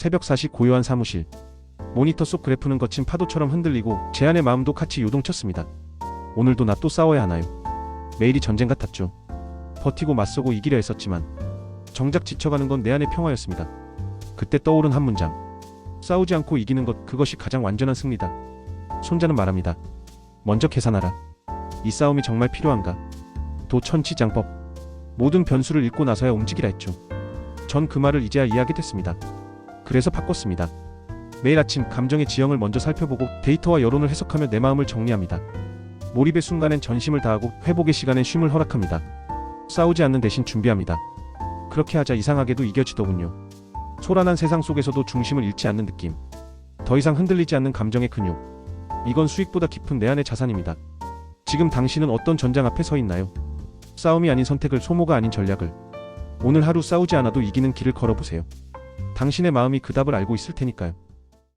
새벽 4시 고요한 사무실. 모니터 속 그래프는 거친 파도처럼 흔들리고 제 안의 마음도 같이 요동쳤습니다. 오늘도 나 또 싸워야 하나요? 매일이 전쟁 같았죠. 버티고 맞서고 이기려 했었지만 정작 지쳐가는 건 내 안의 평화였습니다. 그때 떠오른 한 문장. 싸우지 않고 이기는 것 그것이 가장 완전한 승리다. 손자는 말합니다. 먼저 계산하라. 이 싸움이 정말 필요한가? 도천치장법. 모든 변수를 읽고 나서야 움직이라 했죠. 전 그 말을 이제야 이해하게 됐습니다. 그래서 바꿨습니다. 매일 아침 감정의 지형을 먼저 살펴보고 데이터와 여론을 해석하며 내 마음을 정리합니다. 몰입의 순간엔 전심을 다하고 회복의 시간엔 쉼을 허락합니다. 싸우지 않는 대신 준비합니다. 그렇게 하자 이상하게도 이겨지더군요. 소란한 세상 속에서도 중심을 잃지 않는 느낌. 더 이상 흔들리지 않는 감정의 근육. 이건 수익보다 깊은 내 안의 자산입니다. 지금 당신은 어떤 전장 앞에 서 있나요? 싸움이 아닌 선택을 소모가 아닌 전략을. 오늘 하루 싸우지 않아도 이기는 길을 걸어보세요. 당신의 마음이 그 답을 알고 있을 테니까요.